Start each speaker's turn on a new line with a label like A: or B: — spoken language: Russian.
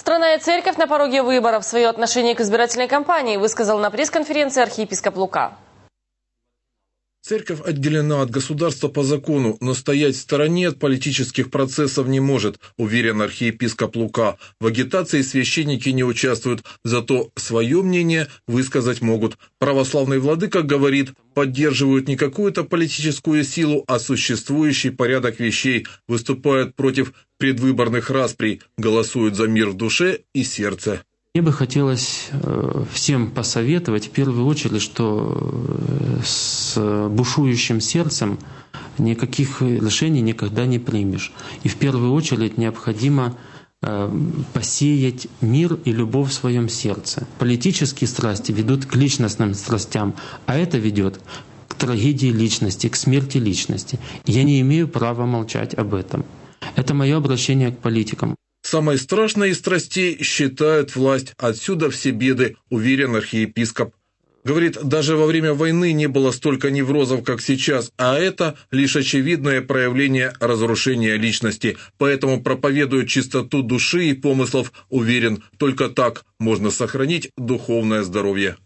A: Страна и церковь на пороге выборов. Свое отношение к избирательной кампании высказал на пресс-конференции архиепископ Лука.
B: Церковь отделена от государства по закону, но стоять в стороне от политических процессов не может, уверен архиепископ Лука. В агитации священники не участвуют, зато свое мнение высказать могут. Православный владыка говорит, поддерживают не какую-то политическую силу, а существующий порядок вещей, выступают против предвыборных расприй, голосуют за мир в душе и сердце.
C: Мне бы хотелось э, всем посоветовать, в первую очередь, что э, с бушующим сердцем никаких решений никогда не примешь. И в первую очередь необходимо э, посеять мир и любовь в своем сердце. Политические страсти ведут к личностным страстям, а это ведет к трагедии личности, к смерти личности. Я не имею права молчать об этом. Это мое обращение к политикам.
B: Самой страшной из страстей считают власть. Отсюда все беды, уверен архиепископ. Говорит, даже во время войны не было столько неврозов, как сейчас, а это лишь очевидное проявление разрушения личности. Поэтому проповедует чистоту души и помыслов, уверен, только так можно сохранить духовное здоровье.